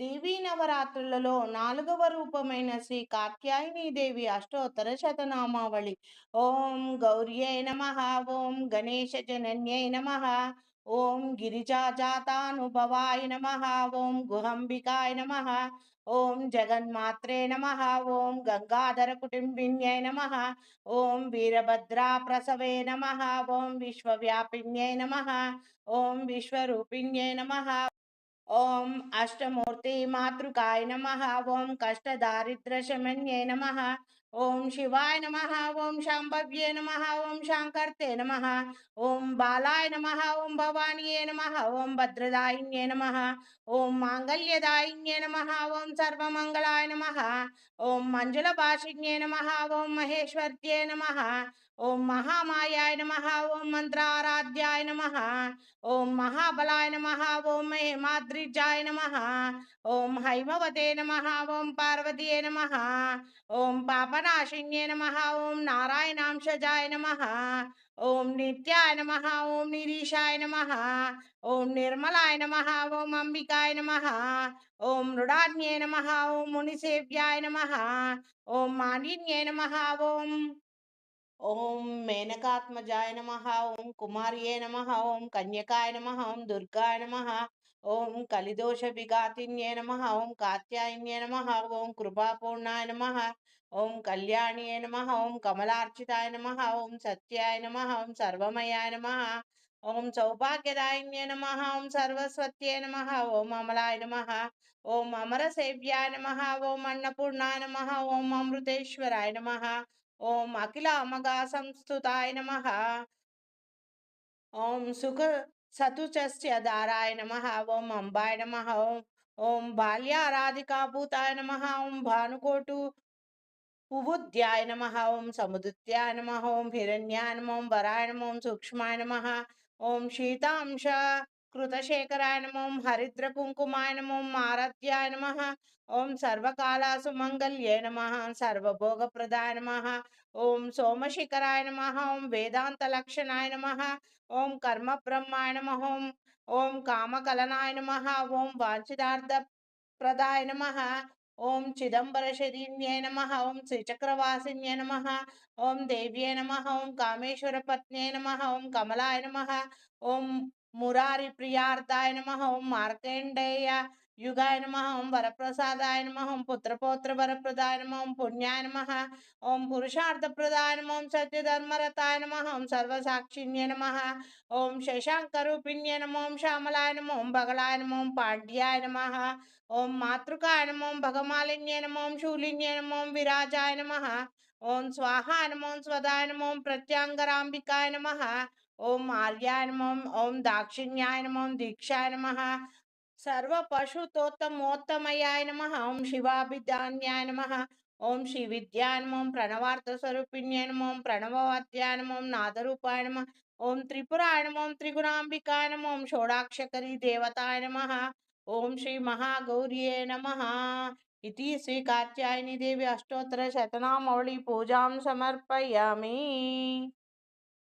దేవీ నవరాత్రులలో నాలుగవ రూపమైన శ్రీ కాత్యాయని దేవి అష్టోత్తర శతనామావళి. ఓం గౌర్యై నమ ఓం గణేశ జనన్యై నమ ఓం గిరిజాజాతానుభవాయ నమ ఓం గుహంబికాయ నమ ఓం జగన్మాత్రే నమ ఓం గంగాధర కుటుంబిన్యై నమ ఓం వీరభద్రా ప్రసవే నమ ఓం విశ్వవ్యాపిన్యై నమ ఓం విశ్వరూపిణ్యై నమ. ఓం అష్టమూర్తి మాతృకాయ నమ ఓం కష్టదారిద్ర్యశమన్యై నమ ఓం శివాయ నమ ఓం శాంభవ్యే నమ ఓం శాంకర్తే నమ ఓం బాలాయ నమ ఓం భవానియే నమ ఓం భద్రదాయిన్యే నమ ఓం మాంగళ్యదాయిన్యే నమ ఓం సర్వమంగళాయ నమ ఓం మంజుల భాషిణ్యే నమ ఓం మహేశ్వర్యే నమ ఓం మహామాయాయ నమ ఓం మంత్రారాధ్యాయ నమ ఓం మహాబలాయ నమ ఓం మహేమాద్రిజాయ నమ ఓం హైమవతే నమ ఓం పార్వతీయ నమ ఓం పాపనాశిన్యే నమ ఓం నారాయణాంశజాయ నమ ఓం నిత్యాయ నమ ఓం నిరీషాయ నమ ఓం నిర్మలాయ నమ ఓం అంబికాయ నమ ఓం మృడాన్యే నమ ఓం మునిసేవ్యాయ నమ ఓం మానిన్యే నమ ఓం ఓం మేనకాత్మజాయ నమ ఓం కుమార్యే నమ ఓం కన్యకాయ నమ ఓం దుర్గాయ నమ ఓం కలిదోష విఘాతిన్యే నమ ఓం కాత్యాయన్యే నమ ఓం కృపాపూర్ణాయ నమ ఓం కళ్యాణ్యే నమ ఓం కమలార్చితాయ నమ ఓం సత్యాయ నమ ఓం సర్వమయాయ నమ ఓం సౌభాగ్యదాయిన్యే నమ ఓం సర్వస్వత్యే నమ ఓం అమలాయ నమ ఓం అమరసేవ్యాయ నమ ఓం అన్నపూర్ణాయ నమ ఓం అమృతేశ్వరాయ నమ ఓం అఖిల అమగా సంస్థుతాయ నమ. ఓం సుఖ సతుచస్య దారాయ నమ. ఓం అంబాయ నమ. ఓం ఓం బాల్యారాధికాభూతాయ నమ. ఓం భానుకోటు ఉబుద్ధ్యాయ నమ. ఓం సముదిత్యాయ నమ. ఓం హిరణ్యాయ నమ. ఓం వరాయ నమ. ఓం సూక్ష్మాయ నమ. ఓం శీతాంశ కృతశేఖరాయ నమ హరిద్ర కుంకుమాయ నమ ఆరాధ్యాయ నమ ఓం సర్వకాలాసు మంగళ్యే నమ సర్వభోగ ప్రదాయ నమ ఓం సోమశిఖరాయ నమ ఓం వేదాంత లక్షణాయ నమ ఓం కర్మ బ్రహ్మాయ నమ ఓం ఓం కామకలనాయ నమ ఓం వాంఛితార్థ ప్రదాయ నమ ఓం చిదంబర శరీన్యే నమ ఓం శ్రీచక్రవాసిన్యే నమ ఓం దేవ్యే నమ ఓం కామేశ్వర పత్నే నమ ఓం కమలాయ నమ ఓం మురారి ప్రియార్థాయ నమ ఓం మార్కండేయ యుగాయ నమ ఓం వరప్రసాదాయ నమ ఓం పుత్రపౌత్ర వరప్రదాయ నమ ఓం పుణ్యాయ నమ ఓం పురుషార్థప్రదాయ నమ ఓం సత్యధర్మరతాయ నమ ఓం సర్వసాక్షిణ్య నమ ఓం శశాంకరూపిణ్య నమ ఓం శ్యామలాయ నమ ఓం బగలాయ నమ ఓం పాండ్యాయ నమ ఓం మాతృకాయ నమ ఓం భగమాలిన్య నమ ఓం శూలిన్య నమ ఓం విరాజాయ నమ ఓం స్వాహాయ నమోం స్వదాయ నమోం ప్రత్యాంగరాంబికాయ నమ ఓం ఆర్యాయ నమ ఓం దాక్షిణ్యాయ నమ దీక్షాయ నమ. సర్వ పశుతోత్తమోత్తమయాయ నమ ఓం శివాభిధాన్యాయ నమ. ఓం శ్రీ విద్యానమం ప్రణవార్థ స్వరూపిణ్యనమం ప్రణవవాద్యానమం నాదరూపాయనమ ఓం నాదరూపాయ త్రిగుణాంబికాయనమం షోడాక్షకరి దేవతాయ నమ. ఓం శ్రీ మహాగౌర్యే నమ. ఇది శ్రీ కాత్యాయని దేవి అష్టోత్తర శతనామౌళి పూజాం సమర్పయామి.